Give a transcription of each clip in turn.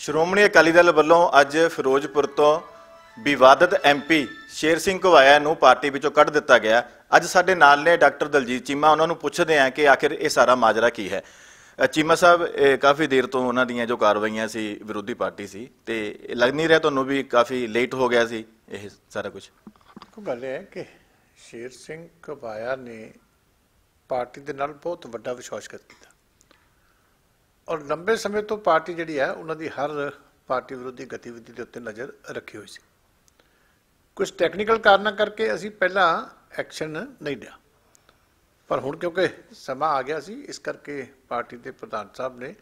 ਸ਼੍ਰੋਮਣੀ ਅਕਾਲੀ ਦਲ ਵੱਲੋਂ ਅੱਜ ਫਿਰੋਜ਼ਪੁਰ ਤੋਂ ਵਿਵਾਦਤ ਐਮਪੀ ਸ਼ੇਰ ਸਿੰਘ ਘਵਾਇਆ ਨੂੰ ਪਾਰਟੀ ਵਿੱਚੋਂ ਕੱਢ ਦਿੱਤਾ ਗਿਆ। ਅੱਜ ਸਾਡੇ ਨਾਲ ਨੇ ਡਾਕਟਰ ਦਲਜੀਤ ਚੀਮਾ। ਉਹਨਾਂ ਨੂੰ ਪੁੱਛਦੇ ਹਾਂ ਕਿ ਆਖਿਰ ਇਹ ਸਾਰਾ ਮਾਜਰਾ ਕੀ ਹੈ। ਚੀਮਾ ਸਾਹਿਬ ਕਾਫੀ ਦੇਰ ਤੋਂ ਉਹਨਾਂ ਦੀਆਂ ਜੋ ਕਾਰਵਾਈਆਂ ਸੀ, ਵਿਰੋਧੀ ਪਾਰਟੀ ਸੀ ਤੇ ਲੱਗ ਨਹੀਂ ਰਿਹਾ ਤੁਹਾਨੂੰ ਵੀ ਕਾਫੀ ਲੇਟ ਹੋ ਗਿਆ ਸੀ ਇਹ ਸਾਰਾ ਕੁਝ ਕੋ ਗੱਲ ਇਹ ਹੈ ਕਿ ਸ਼ੇਰ ਸਿੰਘ ਘਬਾਇਆ ਨੇ ਪਾਰਟੀ ਦੇ ਨਾਲ ਬਹੁਤ ਵੱਡਾ ਵਿਸ਼ਵਾਸਘਾਤ ਕੀਤਾ ਔਰ ਲੰਬੇ ਸਮੇਂ ਤੋਂ ਪਾਰਟੀ ਜਿਹੜੀ ਹੈ, ਉਹਨਾਂ ਦੀ ਹਰ ਪਾਰਟੀ ਵਿਰੋਧੀ ਗਤੀਵਿਧੀ ਦੇ ਉੱਤੇ ਨਜ਼ਰ ਰੱਖੀ ਹੋਈ ਸੀ। ਕੁਝ ਟੈਕਨੀਕਲ ਕਾਰਨਾਂ ਕਰਕੇ ਅਸੀਂ ਪਹਿਲਾਂ ਐਕਸ਼ਨ ਨਹੀਂ ਲਿਆ। ਪਰ ਹੁਣ ਕਿਉਂਕਿ ਸਮਾਂ ਆ ਗਿਆ ਸੀ, ਇਸ ਕਰਕੇ ਪਾਰਟੀ ਦੇ ਪ੍ਰਧਾਨ ਸਾਹਿਬ ਨੇ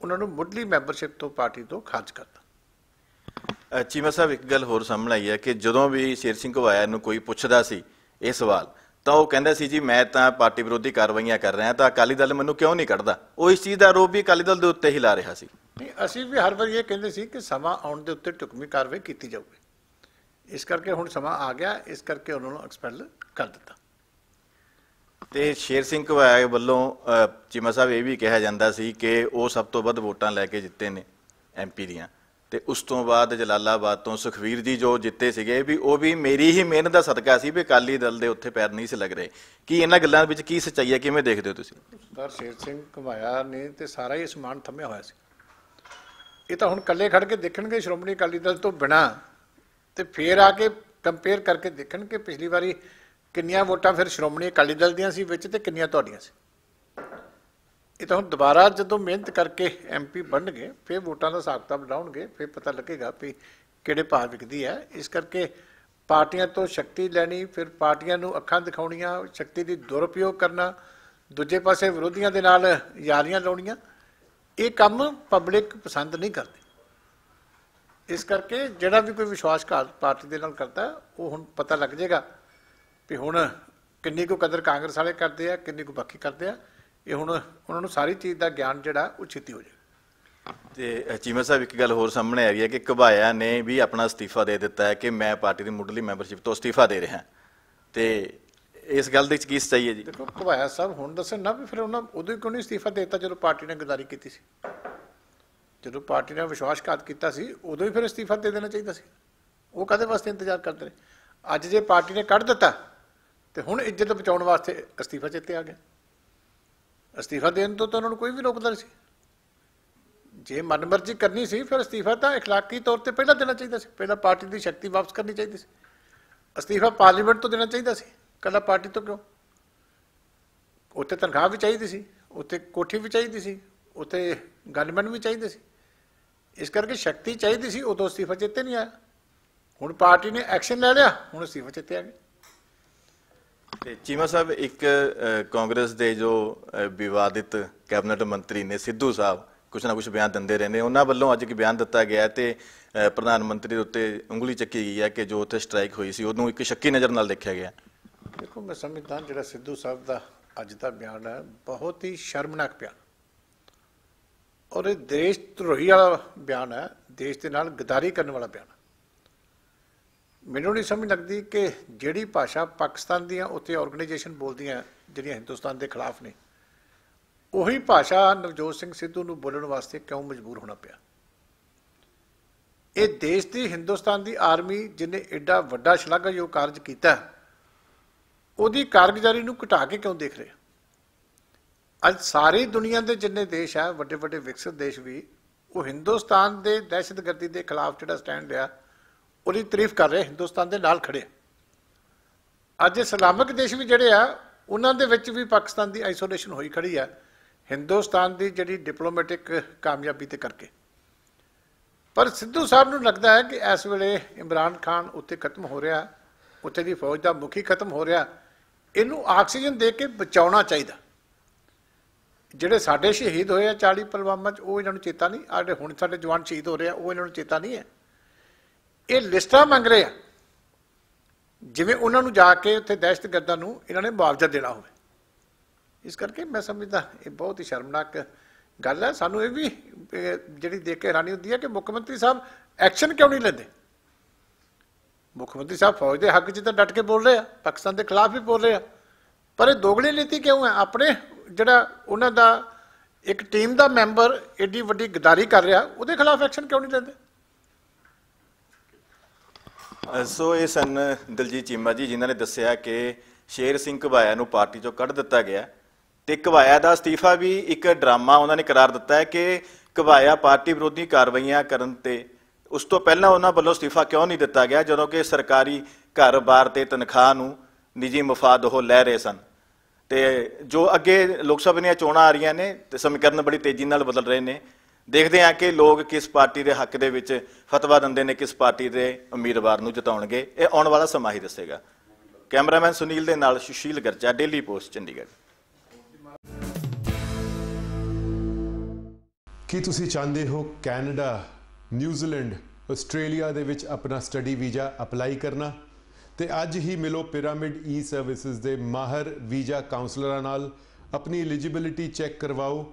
ਉਹਨਾਂ ਨੂੰ ਮੁੱਢਲੀ ਮੈਂਬਰਸ਼ਿਪ ਤੋਂ ਪਾਰਟੀ ਤੋਂ ਖਾਰਜ ਕਰਤਾ ਚੀਮਾ ਸਾਹਿਬ, ਇੱਕ ਗੱਲ ਹੋਰ ਸਾਹਮਣੇ ਆਈ ਹੈ ਕਿ ਜਦੋਂ ਵੀ ਸ਼ੇਰ ਸਿੰਘ ਘਵਾਇਆ ਨੂੰ ਕੋਈ ਪੁੱਛਦਾ ਸੀ, ਇਹ ਸਵਾਲ ਤਾਂ ਉਹ ਕਹਿੰਦਾ ਸੀ ਜੀ ਮੈਂ ਤਾਂ ਪਾਰਟੀ ਵਿਰੋਧੀ ਕਾਰਵਾਈਆਂ ਕਰ ਰਿਹਾ ਤਾਂ ਅਕਾਲੀ ਦਲ ਮੈਨੂੰ ਕਿਉਂ ਨਹੀਂ ਕੱਢਦਾ? ਉਹ ਇਸ ਚੀਜ਼ ਦਾ ਆਰੋਪ ਵੀ ਅਕਾਲੀ ਦਲ ਦੇ ਉੱਤੇ ਹੀ ਲਾ ਰਿਹਾ ਸੀ। ਨਹੀਂ ਅਸੀਂ ਵੀ ਹਰ ਵਾਰ ਇਹ ਕਹਿੰਦੇ ਸੀ ਕਿ ਸਮਾਂ ਆਉਣ ਦੇ ਉੱਤੇ ਟੁਕਮੀ ਕਾਰਵਾਈ ਕੀਤੀ ਜਾਊਗੀ। ਇਸ ਕਰਕੇ ਹੁਣ ਸਮਾਂ ਆ ਗਿਆ ਇਸ ਕਰਕੇ ਉਹਨਾਂ ਨੂੰ ਐਕਸਪੈਲ ਕਰ ਦਿੱਤਾ। ਤੇ ਸ਼ੇਰ ਸਿੰਘ ਘਵਾਇਆ ਵੱਲੋਂ ਚੀਮਾ ਸਾਹਿਬ ਇਹ ਵੀ ਕਿਹਾ ਜਾਂਦਾ ਸੀ ਕਿ ਉਹ ਸਭ ਤੋਂ ਵੱਧ ਵੋਟਾਂ ਲੈ ਕੇ ਜਿੱਤੇ ਨੇ ਐਮਪੀ ਦੀਆਂ। ਤੇ ਉਸ ਤੋਂ ਬਾਅਦ ਜਲਾਲਾਬਾਦ ਤੋਂ ਸੁਖਵੀਰ ਜੀ ਜੋ ਜਿੱਤੇ ਸੀਗੇ ਵੀ ਉਹ ਵੀ ਮੇਰੀ ਹੀ ਮਿਹਨਤ ਦਾ ਸਦਕਾ ਸੀ ਵੀ ਅਕਾਲੀ ਦਲ ਦੇ ਉੱਥੇ ਪੈਰ ਨਹੀਂ ਸੀ ਲੱਗ ਰਹੇ। ਕੀ ਇਹਨਾਂ ਗੱਲਾਂ ਵਿੱਚ ਕੀ ਸੱਚਾਈ ਹੈ, ਕਿਵੇਂ ਦੇਖਦੇ ਹੋ ਤੁਸੀਂ? ਸਰਦਾਰ ਸ਼ੇਰ ਸਿੰਘ ਘਮਾਇਆ ਨੇ ਤੇ ਸਾਰਾ ਹੀ ਸਮਾਨ ਥੰਮਿਆ ਹੋਇਆ ਸੀ। ਇਹ ਤਾਂ ਹੁਣ ਇਕੱਲੇ ਖੜ ਕੇ ਦੇਖਣਗੇ ਸ਼੍ਰੋਮਣੀ ਅਕਾਲੀ ਦਲ ਤੋਂ ਬਿਨਾ ਤੇ ਫੇਰ ਆ ਕੇ ਕੰਪੇਅਰ ਕਰਕੇ ਦੇਖਣ ਕਿ ਪਿਛਲੀ ਵਾਰੀ ਕਿੰਨੀਆਂ ਵੋਟਾਂ ਫਿਰ ਸ਼੍ਰੋਮਣੀ ਅਕਾਲੀ ਦਲ ਦੀਆਂ ਸੀ ਵਿੱਚ ਤੇ ਕਿੰਨੀਆਂ ਤੁਹਾਡੀਆਂ ਸੀ। ਇਹ ਤਾਂ ਹੁਣ ਦੁਬਾਰਾ ਜਦੋਂ ਮਿਹਨਤ ਕਰਕੇ ਐਮਪੀ ਬਣਨਗੇ, ਫਿਰ ਵੋਟਾਂ ਦਾ ਹਿਸਾਬ ਕਿਤਾਬ ਲਾਉਣਗੇ, ਫਿਰ ਪਤਾ ਲੱਗੇਗਾ ਵੀ ਕਿਹੜੇ ਭਾਅ ਵਿਕਦੀ ਹੈ। ਇਸ ਕਰਕੇ ਪਾਰਟੀਆਂ ਤੋਂ ਸ਼ਕਤੀ ਲੈਣੀ, ਫਿਰ ਪਾਰਟੀਆਂ ਨੂੰ ਅੱਖਾਂ ਦਿਖਾਉਣੀਆਂ, ਸ਼ਕਤੀ ਦੀ ਦੁਰਉਪਯੋਗ ਕਰਨਾ, ਦੂਜੇ ਪਾਸੇ ਵਿਰੋਧੀਆਂ ਦੇ ਨਾਲ ਯਾਰੀਆਂ ਲਾਉਣੀਆਂ, ਇਹ ਕੰਮ ਪਬਲਿਕ ਪਸੰਦ ਨਹੀਂ ਕਰਦੀ। ਇਸ ਕਰਕੇ ਜਿਹੜਾ ਵੀ ਕੋਈ ਵਿਸ਼ਵਾਸਘਾਤ ਪਾਰਟੀ ਦੇ ਨਾਲ ਕਰਦਾ, ਉਹ ਹੁਣ ਪਤਾ ਲੱਗ ਜਾਏਗਾ ਵੀ ਹੁਣ ਕਿੰਨੀ ਕੁ ਕਦਰ ਕਾਂਗਰਸ ਵਾਲੇ ਕਰਦੇ ਆ, ਕਿੰਨੀ ਕੁ ਬਾਕੀ ਕਰਦੇ ਆ। ਇਹ ਹੁਣ ਉਹਨਾਂ ਨੂੰ ਸਾਰੀ ਚੀਜ਼ ਦਾ ਗਿਆਨ ਜਿਹੜਾ ਉਹ ਛੇਤੀ ਹੋ ਜਾਏਗਾ ਤੇ ਚੀਮਾ ਸਾਹਿਬ ਇੱਕ ਗੱਲ ਹੋਰ ਸਾਹਮਣੇ ਆ ਰਹੀ ਹੈ ਕਿ ਘਬਾਇਆ ਨੇ ਵੀ ਆਪਣਾ ਅਸਤੀਫਾ ਦੇ ਦਿੱਤਾ ਹੈ ਕਿ ਮੈਂ ਪਾਰਟੀ ਦੀ ਮੁੱਢਲੀ ਮੈਂਬਰਸ਼ਿਪ ਤੋਂ ਅਸਤੀਫਾ ਦੇ ਰਿਹਾ। ਤੇ ਇਸ ਗੱਲ ਦੇ ਵਿੱਚ ਕੀ ਸੱਚਾਈ ਹੈ ਜੀ? ਦੇਖੋ ਘਵਾਇਆ ਸਾਹਿਬ ਹੁਣ ਦੱਸਣ ਨਾ ਵੀ ਫਿਰ ਉਹਨਾਂ ਉਦੋਂ ਹੀ ਕਿਉਂ ਨਹੀਂ ਅਸਤੀਫਾ ਦੇ ਦਿੱਤਾ ਜਦੋਂ ਪਾਰਟੀ ਨੇ ਗਦਾਰੀ ਕੀਤੀ ਸੀ? ਜਦੋਂ ਪਾਰਟੀ ਨੇ ਵਿਸ਼ਵਾਸਘਾਤ ਕੀਤਾ ਸੀ ਉਦੋਂ ਹੀ ਫਿਰ ਅਸਤੀਫਾ ਦੇ ਦੇਣਾ ਚਾਹੀਦਾ ਸੀ। ਉਹ ਕਦੇ ਵਾਸਤੇ ਇੰਤਜ਼ਾਰ ਕਰਦੇ ਨੇ? ਅੱਜ ਜੇ ਪਾਰਟੀ ਨੇ ਕੱਢ ਦਿੱਤਾ ਤੇ ਹੁਣ ਇੱਜ਼ਤ ਬਚਾਉਣ ਵਾਸਤੇ ਅਸਤੀਫਾ ਚਿੱਤੇ ਆ ਗਿਆ। ਅਸਤੀਫਾ ਦੇਣ ਤੋਂ ਤਾਂ ਉਹਨਾਂ ਨੂੰ ਕੋਈ ਵੀ ਰੋਕਦਾ ਨਹੀਂ ਸੀ ਜੇ ਮਨਮਰਜ਼ੀ ਕਰਨੀ ਸੀ ਫਿਰ ਅਸਤੀਫਾ ਤਾਂ اخلاقی ਤੌਰ ਤੇ ਪਹਿਲਾਂ ਦੇਣਾ ਚਾਹੀਦਾ ਸੀ ਪਹਿਲਾਂ ਪਾਰਟੀ ਦੀ ਸ਼ਕਤੀ ਵਾਪਸ ਕਰਨੀ ਚਾਹੀਦੀ ਸੀ ਅਸਤੀਫਾ ਪਾਰਲੀਮੈਂਟ ਤੋਂ ਦੇਣਾ ਚਾਹੀਦਾ ਸੀ ਕੱਲਾ ਪਾਰਟੀ ਤੋਂ ਕਿਉਂ ਉੱਥੇ ਤਨਖਾਹ ਵੀ ਚਾਹੀਦੀ ਸੀ ਉੱਥੇ ਕੋਠੀ ਵੀ ਚਾਹੀਦੀ ਸੀ ਉੱਥੇ ਗਨਮੈਨ ਵੀ ਚਾਹੀਦੇ ਸੀ ਇਸ ਕਰਕੇ ਸ਼ਕਤੀ ਚਾਹੀਦੀ ਸੀ ਉਦੋਂ ਅਸਤੀਫਾ ਚਿੱਤੇ ਨਹੀਂ ਆਇਆ ਹੁਣ ਪਾਰਟੀ ਨੇ ਐਕਸ਼ਨ ਲੈ ਲਿਆ ਹੁਣ ਅਸਤੀਫਾ ਚਿੱਤੇ ਆ ਗਿਆ ਤੇ ਚੀਮਾ ਸਾਹਿਬ, ਇੱਕ ਕਾਂਗਰਸ ਦੇ ਜੋ ਵਿਵਾਦਿਤ ਕੈਬਨਿਟ ਮੰਤਰੀ ਨੇ ਸਿੱਧੂ ਸਾਹਿਬ, ਕੁਛ ਨਾ ਕੁਛ ਬਿਆਨ ਦਿੰਦੇ ਰਹਿੰਦੇ ਉਹਨਾਂ ਵੱਲੋਂ ਅੱਜ ਇੱਕ ਬਿਆਨ ਦਿੱਤਾ ਗਿਆ ਹੈ ਤੇ ਪ੍ਰਧਾਨ ਮੰਤਰੀ ਦੇ ਉੱਤੇ ਉਂਗਲੀ ਚੱਕੀ ਗਈ ਹੈ ਕਿ ਜੋ ਉੱਥੇ ਸਟ੍ਰਾਈਕ ਹੋਈ ਸੀ, ਉਹਨੂੰ ਇੱਕ ਸ਼ੱਕੀ ਨਜ਼ਰ ਨਾਲ ਦੇਖਿਆ ਗਿਆ। ਦੇਖੋ, ਮੈਂ ਸਮਝਦਾ ਜਿਹੜਾ ਸਿੱਧੂ ਸਾਹਿਬ ਦਾ ਅੱਜ ਦਾ ਬਿਆਨ ਹੈ, ਬਹੁਤ ਹੀ ਸ਼ਰਮਨਾਕ ਬਿਆਨ। ਔਰ ਇਹ ਦੇਸ਼ ਧਰੋਹੀ ਵਾਲਾ ਬਿਆਨ ਹੈ, ਦੇਸ਼ ਦੇ ਨਾਲ ਗਦਾਰੀ ਕਰਨ ਵਾਲਾ ਬਿਆਨ ਹੈ। ਮੈਨੂੰ ਨਹੀਂ ਸਮਝ ਲੱਗਦੀ ਕਿ ਜਿਹੜੀ ਭਾਸ਼ਾ ਪਾਕਿਸਤਾਨ ਦੀਆਂ ਉੱਥੇ ਆਰਗੇਨਾਈਜੇਸ਼ਨ ਬੋਲਦੀਆਂ ਜਿਹੜੀਆਂ ਹਿੰਦੁਸਤਾਨ ਦੇ ਖਿਲਾਫ ਨੇ, ਉਹੀ ਭਾਸ਼ਾ ਨਵਜੋਤ ਸਿੰਘ ਸਿੱਧੂ ਨੂੰ ਬੋਲਣ ਵਾਸਤੇ ਕਿਉਂ ਮਜਬੂਰ ਹੋਣਾ ਪਿਆ? ਇਹ ਦੇਸ਼ ਦੀ ਹਿੰਦੁਸਤਾਨ ਦੀ ਆਰਮੀ ਜਿਹਨੇ ਐਡਾ ਵੱਡਾ ਸ਼ਲਾਘਾਯੋਗ ਕਾਰਜ ਕੀਤਾ, ਉਹਦੀ ਕਾਰਗੁਜ਼ਾਰੀ ਨੂੰ ਘਟਾ ਕੇ ਕਿਉਂ ਦੇਖ ਰਹੇ? ਅੱਜ ਸਾਰੀ ਦੁਨੀਆ ਦੇ ਜਿੰਨੇ ਦੇਸ਼ ਆ ਵੱਡੇ ਵੱਡੇ ਵਿਕਸਿਤ ਦੇਸ਼ ਵੀ, ਉਹ ਹਿੰਦੁਸਤਾਨ ਦੇ ਦਹਿਸ਼ਤਗਰਦੀ ਦੇ ਖਿਲਾਫ ਜਿਹੜਾ ਸਟੈਂਡ ਲਿਆ ਉਹਦੀ ਤਾਰੀਫ ਕਰ ਰਹੇ, ਹਿੰਦੁਸਤਾਨ ਦੇ ਨਾਲ ਖੜੇ। ਅੱਜ ਇਸਲਾਮਿਕ ਦੇਸ਼ ਵੀ ਜਿਹੜੇ ਆ, ਉਹਨਾਂ ਦੇ ਵਿੱਚ ਵੀ ਪਾਕਿਸਤਾਨ ਦੀ ਆਈਸੋਲੇਸ਼ਨ ਹੋਈ ਖੜੀ ਆ, ਹਿੰਦੁਸਤਾਨ ਦੀ ਜਿਹੜੀ ਡਿਪਲੋਮੈਟਿਕ ਕਾਮਯਾਬੀ ਤੇ ਕਰਕੇ। ਪਰ ਸਿੱਧੂ ਸਾਹਿਬ ਨੂੰ ਲੱਗਦਾ ਹੈ ਕਿ ਇਸ ਵੇਲੇ ਇਮਰਾਨ ਖਾਨ ਉੱਥੇ ਖਤਮ ਹੋ ਰਿਹਾ, ਉੱਥੇ ਦੀ ਫੌਜ ਦਾ ਮੁਖੀ ਖਤਮ ਹੋ ਰਿਹਾ, ਇਹਨੂੰ ਆਕਸੀਜਨ ਦੇ ਕੇ ਬਚਾਉਣਾ ਚਾਹੀਦਾ। ਜਿਹੜੇ ਸਾਡੇ ਸ਼ਹੀਦ ਹੋਏ ਆ 40 ਪੁਲਵਾਮਾ ਚ, ਉਹ ਇਹਨਾਂ ਨੂੰ ਚੇਤਾ ਨਹੀਂ, ਆਹ ਹੁਣ ਸਾਡੇ ਜਵਾਨ ਸ਼ਹੀਦ ਹੋ ਰਹੇ ਆ, ਉਹ ਇਹਨਾਂ ਨੂੰ ਚੇਤਾ ਨਹੀਂ ਹੈ। ਇਹ ਲਿਸਟਾਂ ਮੰਗ ਰਹੇ ਆ। ਜਿਵੇਂ ਉਹਨਾਂ ਨੂੰ ਜਾ ਕੇ ਉੱਥੇ ਦਹਿਸ਼ਤਗਰਦਾਂ ਨੂੰ ਇਹਨਾਂ ਨੇ ਮੁਆਵਜ਼ਾ ਦੇਣਾ ਹੋਵੇ। ਇਸ ਕਰਕੇ ਮੈਂ ਸਮਝਦਾ, ਇਹ ਬਹੁਤ ਹੀ ਸ਼ਰਮਨਾਕ ਗੱਲ ਹੈ ਸਾਨੂੰ ਇਹ ਵੀ ਜਿਹੜੀ ਦੇਖ ਕੇ ਹੈਰਾਨੀ ਹੁੰਦੀ ਹੈ ਕਿ ਮੁੱਖ ਮੰਤਰੀ ਸਾਹਿਬ ਐਕਸ਼ਨ ਕਿਉਂ ਨਹੀਂ ਲੈਂਦੇ? ਮੁੱਖ ਮੰਤਰੀ ਸਾਹਿਬ ਫੌਜ ਦੇ ਹੱਕ 'ਚ ਤਾਂ ਡਟ ਕੇ ਬੋਲ ਰਹੇ ਆ, ਪਾਕਿਸਤਾਨ ਦੇ ਖਿਲਾਫ ਵੀ ਬੋਲ ਰਹੇ ਆ। ਪਰ ਇਹ ਦੋਗਲੀ ਨੀਤੀ ਕਿਉਂ ਹੈ ਆਪਣੇ ਜਿਹੜਾ ਉਹਨਾਂ ਦਾ ਇੱਕ ਟੀਮ ਦਾ ਮੈਂਬਰ ਏਡੀ ਵੱਡੀ ਗਦਾਰੀ ਕਰ ਰਿਹਾ, ਉਹਦੇ ਖਿਲਾਫ ਐਕਸ਼ਨ ਕਿਉਂ ਨਹੀਂ ਲੈਂਦੇ? ਸੋ ਇਹ ਸਨ ਦਲਜੀਤ ਚੀਮਾ ਜੀ, ਜਿਨ੍ਹਾਂ ਨੇ ਦੱਸਿਆ ਕਿ ਸ਼ੇਰ ਸਿੰਘ ਘਵਾਇਆ ਨੂੰ ਪਾਰਟੀ ਚੋਂ ਕੱਢ ਦਿੱਤਾ ਗਿਆ ਤੇ ਘਵਾਇਆ ਦਾ ਅਸਤੀਫਾ ਵੀ ਇੱਕ ਡਰਾਮਾ ਉਹਨਾਂ ਨੇ ਕਰਾਰ ਦਿੱਤਾ ਹੈ ਕਿ ਘਵਾਇਆ ਪਾਰਟੀ ਵਿਰੋਧੀ ਕਾਰਵਾਈਆਂ ਕਰਨ ਤੇ ਉਸ ਤੋਂ ਪਹਿਲਾਂ ਉਹਨਾਂ ਵੱਲੋਂ ਅਸਤੀਫਾ ਕਿਉਂ ਨਹੀਂ ਦਿੱਤਾ ਗਿਆ, ਜਦੋਂ ਕਿ ਸਰਕਾਰੀ ਘਰ-ਬਾਰ ਤੇ ਤਨਖਾਹ ਨੂੰ ਨਿੱਜੀ ਮਫਾਦ ਉਹ ਲੈ ਰਹੇ ਸਨ। ਤੇ ਜੋ ਅੱਗੇ ਲੋਕ ਸਭਾ ਦੀਆਂ ਚੋਣਾਂ ਆ ਰਹੀਆਂ ਨੇ, ਤੇ ਸਮੀਕਰਨ ਬੜੀ ਤੇਜ਼ੀ ਨਾਲ ਬਦਲ ਰਹੇ ਨੇ ਦੇਖਦੇ ਹਾਂ ਕਿ ਲੋਕ ਕਿਸ ਪਾਰਟੀ ਦੇ ਹੱਕ ਦੇ ਵਿੱਚ ਫਤਵਾ ਦਿੰਦੇ ਨੇ, ਕਿਸ ਪਾਰਟੀ ਦੇ ਉਮੀਦਵਾਰ ਨੂੰ ਜਿਤਾਉਣਗੇ। ਇਹ ਆਉਣ ਵਾਲਾ ਸਮਾਂ ਹੀ ਦੱਸੇਗਾ। ਕੈਮਰਾਮੈਨ ਸੁਨੀਲ ਦੇ ਨਾਲ ਸੁਸ਼ੀਲ ਗਰਜਾ ਡੇਲੀ ਪੋਸਟ, ਚੰਡੀਗੜ੍ਹ। ਕੀ ਤੁਸੀਂ ਚਾਹੁੰਦੇ ਹੋ ਕੈਨੇਡਾ, ਨਿਊਜ਼ੀਲੈਂਡ, ਆਸਟ੍ਰੇਲੀਆ ਦੇ ਵਿੱਚ ਆਪਣਾ ਸਟੱਡੀ ਵੀਜ਼ਾ ਅਪਲਾਈ ਕਰਨਾ? ਤੇ ਅੱਜ ਹੀ ਮਿਲੋ ਪਿਰਾਮਿਡ ਈ ਸਰਵਿਸਿਜ਼ ਦੇ ਮਾਹਰ ਵੀਜ਼ਾ ਕਾਉਂਸਲਰਾਂ ਨਾਲ। ਆਪਣੀ ਐਲੀਜੀਬਿਲਿਟੀ ਚੈੱਕ ਕਰਵਾਓ